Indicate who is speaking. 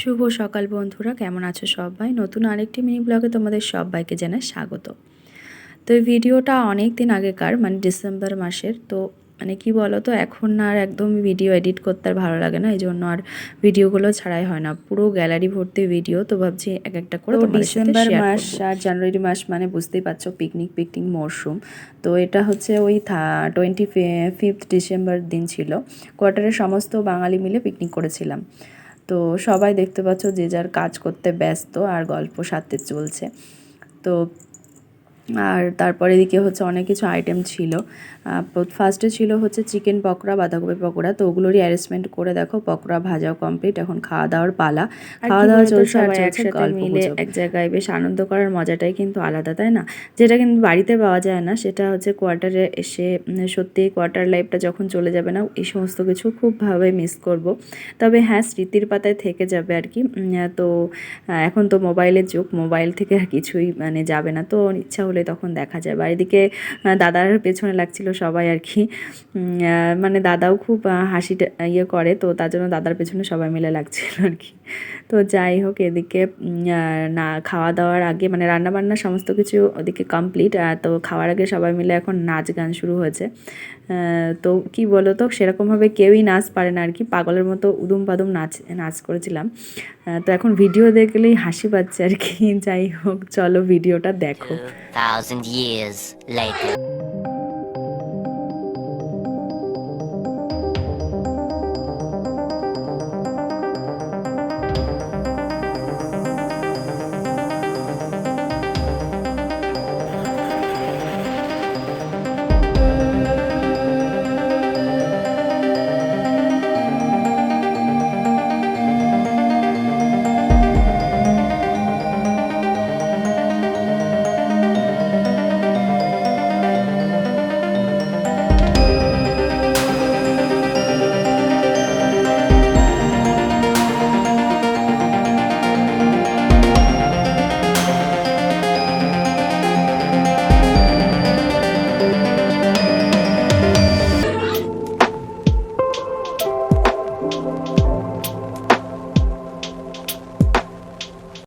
Speaker 1: শুভ সকাল বন্ধুরা কেমন আছো সবাই? নতুন আরেকটি মিনি ব্লগে তোমাদের সবাইকে জানাই স্বাগত তো এই ভিডিওটা অনেক দিন আগেকার মানে ডিসেম্বর মাসের। তো মানে কি বলো তো এখন আর একদম ভিডিও এডিট করতে আর ভালো লাগে না এই জন্য আর ভিডিওগুলো ছাড়াই হয় না। পুরো গ্যালারি ভর্তি ভিডিও তো ভাবছি এক একটা করে ডিসেম্বর মাস আর জানুয়ারি মাস মানে বুঝতেই পারছ পিকনিক পিকনিক মরশুম তো এটা হচ্ছে ওই টোয়েন্টি ফিফথ ডিসেম্বর দিন ছিল। কোয়ার্টারের সমস্ত বাঙালি মিলে পিকনিক করেছিলাম। তো সবাই দেখতে পাচ্ছ যে যার কাজ করতে ব্যস্ত আর গল্প সাথে চলছে। তো আর তারপরে এদিকে হচ্ছে অনেক কিছু আইটেম ছিল। ফার্স্টে ছিল হচ্ছে চিকেন পকোড়া বাঁধাকপি পকোড়া। তো ওগুলোরই অ্যারেঞ্জমেন্ট করে দেখো পকোড়া ভাজাও কমপ্লিট এখন খাওয়া দাওয়ার পালা খাওয়া দাওয়া চলছে আর একসাথে মিলে এক জায়গায় বেশ আনন্দ করার মজাটাই কিন্তু আলাদা তাই না? যেটা কিন্তু বাড়িতে পাওয়া যায় না সেটা হচ্ছে কোয়ার্টারে এসে সত্যি কোয়ার্টার লাইফটা যখন চলে যাবে না এই সমস্ত কিছু খুবভাবে মিস করব। তবে হ্যাঁ স্মৃতির পাতায় থেকে যাবে আর কি। তো এখন তো মোবাইলের যুগ মোবাইল থেকে আর কিছুই মানে যাবে না। তো ইচ্ছা হলে তখন দেখা যায়। বা এদিকে দাদার পেছনে লাগছিল সবাই আর কি। মানে দাদাও খুব হাসিটা ইয়ে করে। তো তার জন্য দাদার পেছনে সবাই মিলে লাগছিল আর কি। তো যাই হোক, এদিকে না, খাওয়া দাওয়ার আগে মানে রান্না বান্না সমস্ত কিছু ওদিকে কমপ্লিট তো খাওয়ার আগে সবাই মিলে এখন নাচ গান শুরু হয়েছে। তো কি বলো তো সেরকমভাবে কেউই নাচ পারে না আর কি। পাগলের মতো উদুম পাদুম নাচ নাচ করেছিলাম। তো এখন ভিডিও দেখলেই হাসি পাচ্ছে আর কি যাই হোক চলো ভিডিওটা দেখো.